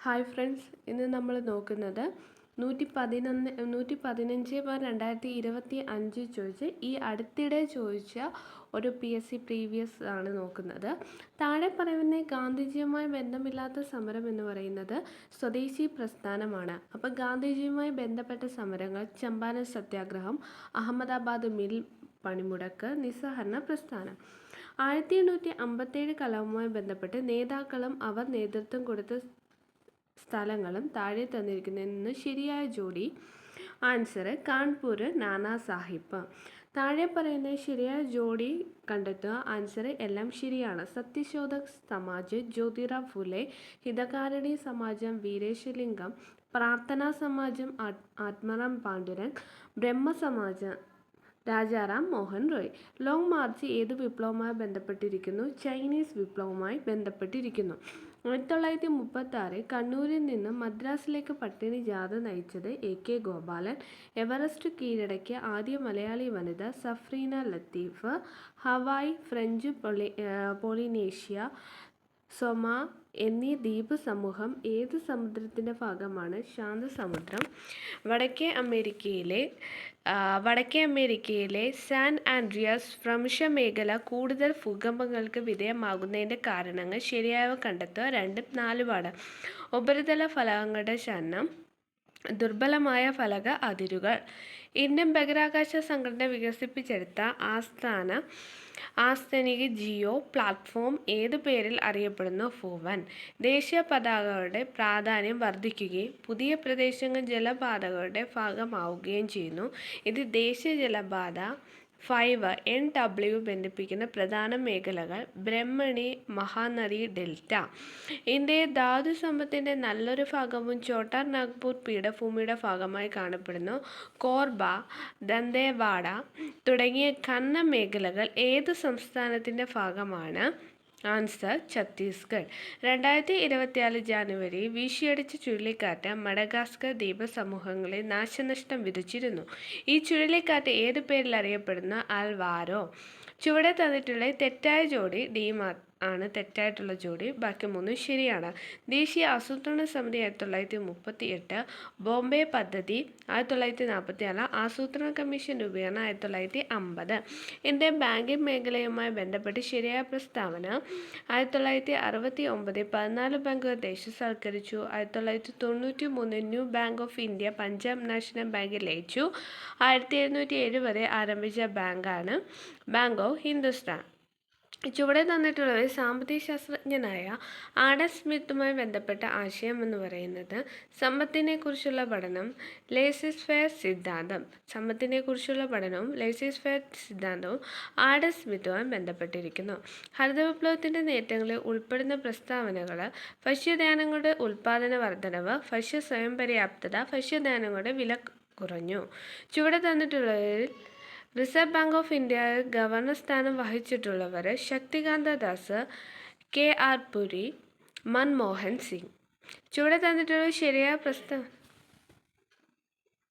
Hi friends ഇന്ന് നമ്മൾ നോക്കുന്നത് നൂറ്റി പതിനൊന്ന് നൂറ്റി പതിനഞ്ച് ബാർ രണ്ടായിരത്തി ഇരുപത്തി അഞ്ച് ചോദിച്ച് ഈ അടുത്തിടെ ചോദിച്ച ഒരു പി എസ് സി പ്രീവിയസ് ആണ് നോക്കുന്നത്. താഴെ പറയുന്ന ഗാന്ധിജിയുമായി ബന്ധമില്ലാത്ത സമരം എന്ന് പറയുന്നത് സ്വദേശി പ്രസ്ഥാനമാണ്. അപ്പോൾ ഗാന്ധിജിയുമായി ബന്ധപ്പെട്ട സമരങ്ങൾ ചമ്പാന സത്യാഗ്രഹം അഹമ്മദാബാദ് മിൽ പണിമുടക്ക് നിസ്സഹരണ പ്രസ്ഥാനം. ആയിരത്തി എണ്ണൂറ്റി അമ്പത്തേഴ് കലാപവുമായി ബന്ധപ്പെട്ട് നേതാക്കളും അവർ നേതൃത്വം കൊടുത്ത സ്ഥലങ്ങളും താഴെ തന്നിരിക്കുന്നതിൽ നിന്ന് ശരിയായ ജോഡി. ആൻസർ കാൺപൂർ നാനാ സാഹിബ്. താഴെ പറയുന്ന ശരിയായ ജോഡി കണ്ടെത്തുക. ആൻസർ എല്ലാം ശരിയാണ്. സത്യശോധക് സമാജ് ജ്യോതിറ ഫുലെ ഹിതകാരണി സമാജം വീരേശലിംഗം പ്രാർത്ഥനാ സമാജം ആത്മറാം പാണ്ഡുരൻ ബ്രഹ്മ സമാജം രാജാറാം മോഹൻ റോയ്. ലോങ് മാർച്ച് ഏത് വിപ്ലവവുമായി ബന്ധപ്പെട്ടിരിക്കുന്നു? ചൈനീസ് വിപ്ലവവുമായി ബന്ധപ്പെട്ടിരിക്കുന്നു. ആയിരത്തി തൊള്ളായിരത്തി മുപ്പത്തി ആറ് കണ്ണൂരിൽ നിന്ന് മദ്രാസിലേക്ക് പട്ടിണി ജാഥ നയിച്ചത് എ കെ ഗോപാലൻ. എവറസ്റ്റ് കീഴടക്കിയ ആദ്യ മലയാളി വനിത സഫ്രീന ലത്തീഫ്. ഹവായ് ഫ്രഞ്ച് പൊളി പോളിനേഷ്യ സൊമ എന്നീ ദ്വീപ് സമൂഹം ഏത് സമുദ്രത്തിന്റെ ഭാഗമാണ്? ശാന്തസമുദ്രം. വടക്കേ അമേരിക്കയിലെ വടക്കേ അമേരിക്കയിലെ സാൻ ആൻഡ്രിയാസ് ഭ്രംശ മേഖല കൂടുതൽ ഭൂകമ്പങ്ങൾക്ക് വിധേയമാകുന്നതിന്റെ കാരണങ്ങൾ ശരിയായവ കണ്ടെത്തുക രണ്ടും നാലുമാണ്. ഉപരിതല ഫലകങ്ങളുടെ ചലനം ദുർബലമായ ഫലക അതിരുകൾ. ഇന്ത്യൻ ബഹിരാകാശ സംഘടന വികസിപ്പിച്ചെടുത്ത ആസ്ഥാന ആസ്ഥനിക ജിയോ പ്ലാറ്റ്ഫോം ഏതു പേരിൽ അറിയപ്പെടുന്നു? ഫൂവൻ ദേശീയ പതാകകളുടെ പ്രാധാന്യം വർദ്ധിക്കുകയും പുതിയ പ്രദേശങ്ങൾ ജലപാതകളുടെ ഭാഗമാവുകയും ചെയ്യുന്നു. ഇത് ദേശീയ ജലപാത ഫൈവ് എൻ ഡബ്ല്യു ബന്ധിപ്പിക്കുന്ന പ്രധാന മേഖലകൾ ബ്രഹ്മണി മഹാനദി ഡെൽറ്റ. ഇന്ത്യയെ ധാതു സമ്പത്തിന്റെ നല്ലൊരു ഭാഗവും ചോട്ടാർ നാഗ്പൂർ പീഠഭൂമിയുടെ ഭാഗമായി കാണപ്പെടുന്നു. കോർബ ദന്തേവാഡ തുടങ്ങിയ കന്ന മേഖലകൾ ഏത് സംസ്ഥാനത്തിന്റെ ഭാഗമാണ്? ആൻസർ ഛത്തീസ്ഗഡ് രണ്ടായിരത്തി ഇരുപത്തിനാല് ജാനുവരി വീശിയടിച്ച ചുഴലിക്കാറ്റ് മഡഗാസ്കർ ദ്വീപസമൂഹങ്ങളെ നാശനഷ്ടം വിധിച്ചിരുന്നു ഈ ചുഴലിക്കാറ്റ് ഏതു പേരിൽ അറിയപ്പെടുന്ന ആൽവാരോ? ചുവടെ തന്നിട്ടുള്ള തെറ്റായ ജോഡി ഡീമാ ആണ് തെറ്റായിട്ടുള്ള ജോഡി. ബാക്കി മൂന്ന് ശരിയാണ്. ദേശീയ ആസൂത്രണ സമിതി ആയിരത്തി തൊള്ളായിരത്തി മുപ്പത്തി എട്ട് ബോംബെ പദ്ധതി ആയിരത്തി തൊള്ളായിരത്തി നാൽപ്പത്തി നാല് ആസൂത്രണ കമ്മീഷൻ രൂപീകരണം ആയിരത്തി തൊള്ളായിരത്തി അമ്പത്. ഇന്ത്യൻ ബാങ്കിംഗ് മേഖലയുമായി ബന്ധപ്പെട്ട് ശരിയായ പ്രസ്താവന ആയിരത്തി തൊള്ളായിരത്തി അറുപത്തി ഒമ്പത് പതിനാല് ബാങ്കുകൾ ദേശസൽക്കരിച്ചു. ആയിരത്തി തൊള്ളായിരത്തി തൊണ്ണൂറ്റി മൂന്ന് New Bank of India Punjab National ബാങ്കിൽ ലയിച്ചു. ആയിരത്തി എഴുന്നൂറ്റി എഴുപത് ആരംഭിച്ച ബാങ്കാണ് ബാങ്ക് ഓഫ് ഹിന്ദുസ്ഥാൻ. ചുവടെ തന്നിട്ടുള്ളത് സാമ്പത്തിക ശാസ്ത്രജ്ഞനായ ആഡം സ്മിത്തുമായി ബന്ധപ്പെട്ട ആശയം എന്ന് പറയുന്നത് സമ്പത്തിനെക്കുറിച്ചുള്ള പഠനം ലേസിസ് ഫെയർ സിദ്ധാന്തം. സമ്പത്തിനെക്കുറിച്ചുള്ള പഠനവും ലേസിസ് ഫെയർ സിദ്ധാന്തവും ആഡം സ്മിത്തുമായി ബന്ധപ്പെട്ടിരിക്കുന്നു. ഹരിത വിപ്ലവത്തിന്റെ നേട്ടങ്ങളിൽ ഉൾപ്പെടുന്ന പ്രസ്താവനകൾ ഭക്ഷ്യധാനങ്ങളുടെ ഉൽപ്പാദന വർധനവ് ഭക്ഷ്യ സ്വയം പര്യാപ്തത ഭക്ഷ്യധാനങ്ങളുടെ വില കുറഞ്ഞു. ചുവടെ തന്നിട്ടുള്ളതിൽ Reserve Bank of India governor സ്ഥാനം വഹിച്ചിട്ടുള്ളവർ ശക്തികാന്ത ദാസ് കെ ആർ പുരി മൻമോഹൻ സിംഗ്. ചുവടെ തന്നിട്ടുള്ള ശരിയായ പ്രസ്താവന